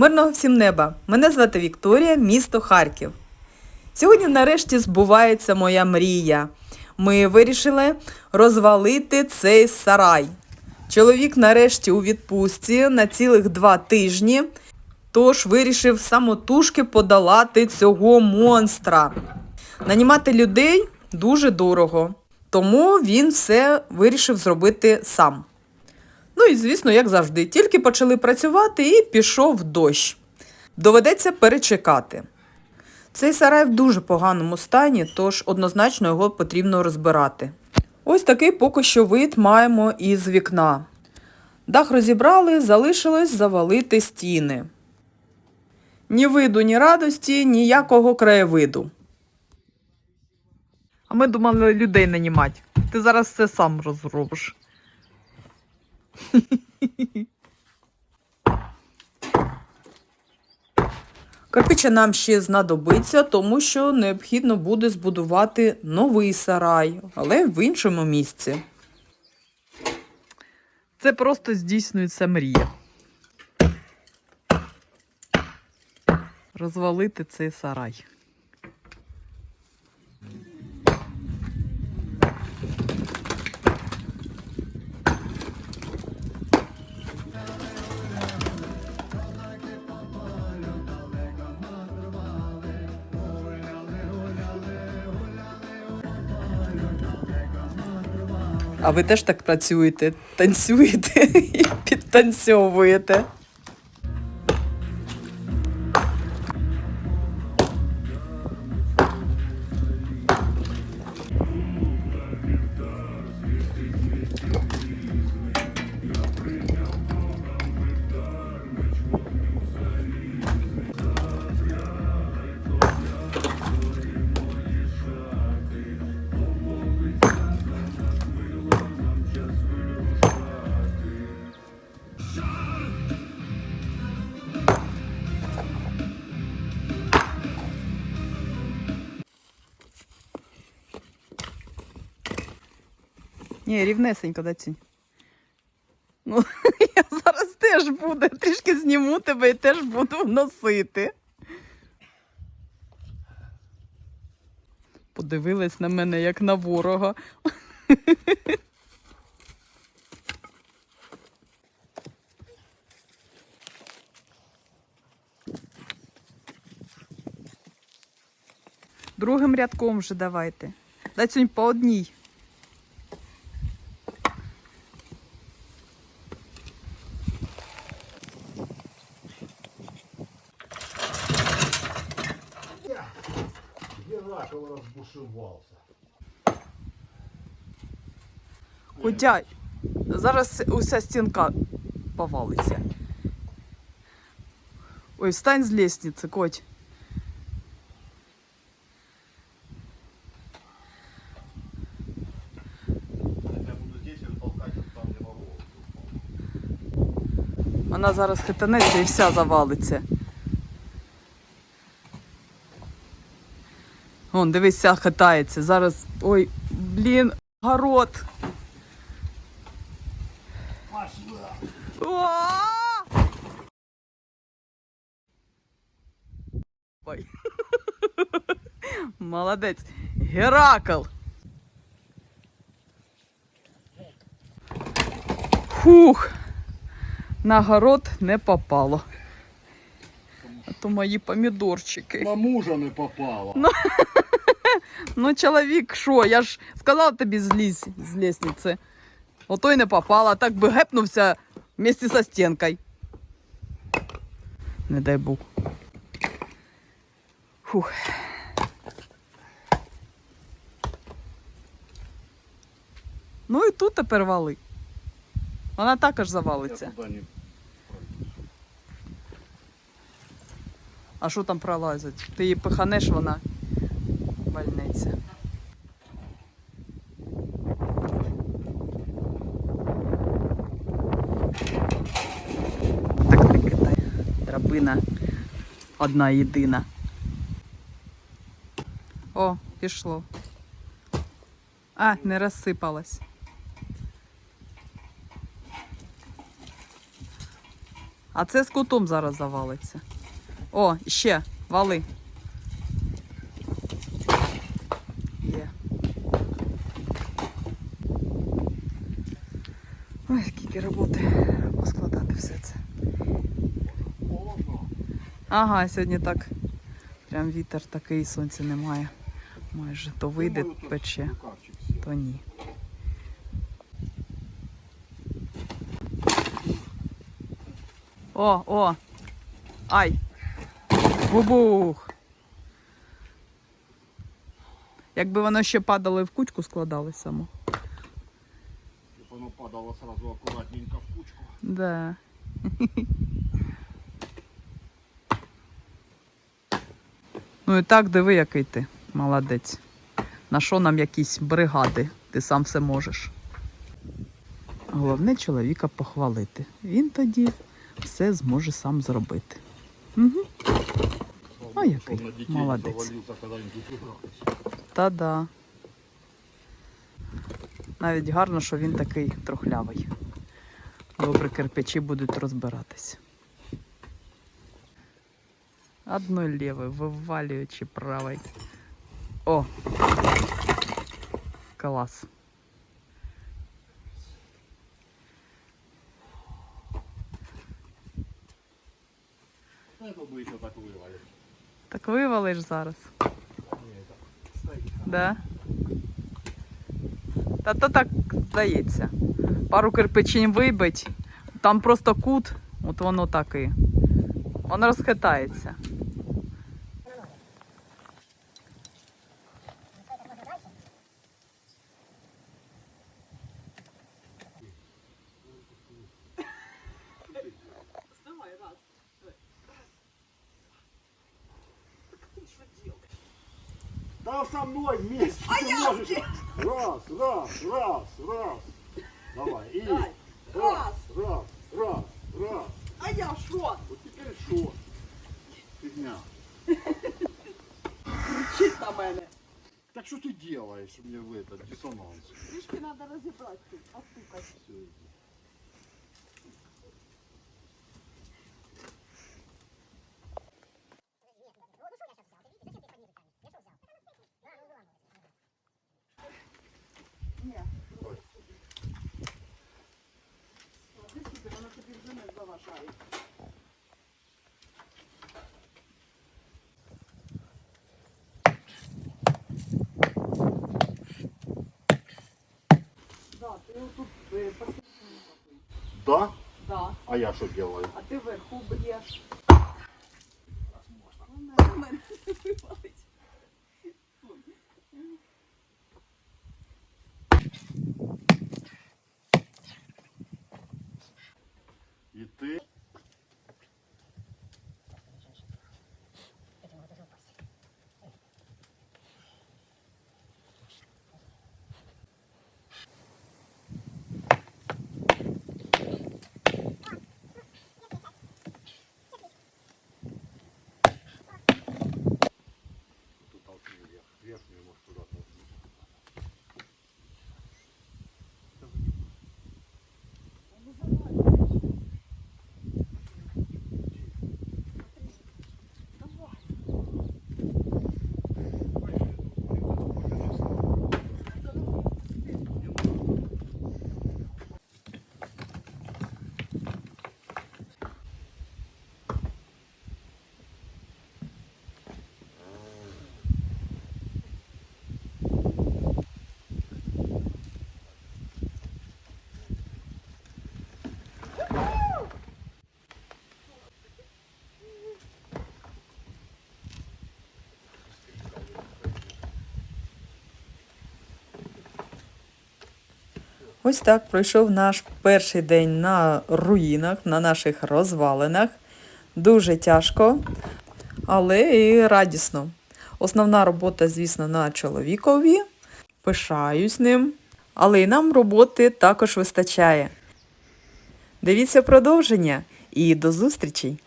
Мирного всім неба! Мене звати Вікторія, місто Харків. Сьогодні нарешті збувається моя мрія. Ми вирішили розвалити цей сарай. Чоловік нарешті у відпустці на цілих два тижні, тож вирішив самотужки подолати цього монстра. Нанімати людей дуже дорого, тому він все вирішив зробити сам. Ну і звісно, як завжди, тільки почали працювати і пішов дощ. Доведеться перечекати. Цей сарай в дуже поганому стані, тож однозначно його потрібно розбирати. Ось такий поки що вид маємо із вікна. Дах розібрали, залишилось завалити стіни. Ні виду, ні радості, ніякого краєвиду. А ми думали людей нанімати. Ти зараз все сам розробиш. Кирпича нам ще знадобиться, тому що необхідно буде збудувати новий сарай, але в іншому місці. Це просто здійснюється мрія. Розвалити цей сарай. А ви теж так працюєте, танцюєте і підтанцьовуєте. Ні, рівнесенько дацінь. Ну, я зараз теж буду, трішки зніму тебе і теж буду носити. Подивилась на мене як на ворога. Другим рядком вже давайте. Дацюнь по одній. Геракл разбушевался. Хоча зараз уся стінка повалиться. Ой, встань з лестниці, коть. Вона зараз хитанеться і вся завалиться. Вон, дивись, вся хитається. Зараз. Ой, блін, город. Ой. Молодець. Геракл. Фух. На город не попало. А то мої помідорчики. На мужа не попала. Ну, чоловік, що? Я ж сказала тобі злізь з лестниці. Ото й не попала, так би гепнувся вместе со стінкою. Не дай Бог. Фух. Ну і тут тепер вали. Вона також Я завалиться. туда не А що там пролазить? Ти її пиханеш, вона вальнеться. Так не кидай. Драбина одна єдина. О, пішло. А, не розсипалась. А це з кутом зараз завалиться. О, ще, вали. Є. Ой, скільки роботи поскладати все це. Ага, сьогодні так. Прям вітер такий, сонця немає. Майже то вийде, пече, то ні. О, о! Ай! Бубух! Якби воно ще падало і в кучку складалось само. Щоб воно падало сразу акуратненько в кучку. Да. ну і так, диви, який ти. Молодець. На що нам якісь бригади? Ти сам все можеш. Головне чоловіка похвалити. Він тоді все зможе сам зробити. Угу. А який молодець. гратися. Та-да. Навіть гарно, що він такий трухлявий. Добре кирпичі будуть розбиратись. Одной лівой, вивалюючи правой. О! Клас. Ну, би ще так вивалить. Так вивалиш зараз. Да? Та то так здається. Пару кирпичень вибить, там просто кут, от воно так і. Воно розхитається. Да со мной вместе а ты я можешь. Раз, раз, раз, раз. Давай. И Давай. раз, раз, раз, раз. А я що? Вот теперь что? Фигня. Кричить на мене. Так что ты делаешь мне в этот диссонанс? Трішки треба розібрати тут, постукати. Всё, иди. Да, ти отут е, посередині такий. Да? Да. А я что делаю? А ти вверху Ось так пройшов наш перший день на руїнах, на наших розвалинах. Дуже тяжко, але і радісно. Основна робота, звісно, на чоловікові. Пишаюсь ним. Але і нам роботи також вистачає. Дивіться продовження і до зустрічей!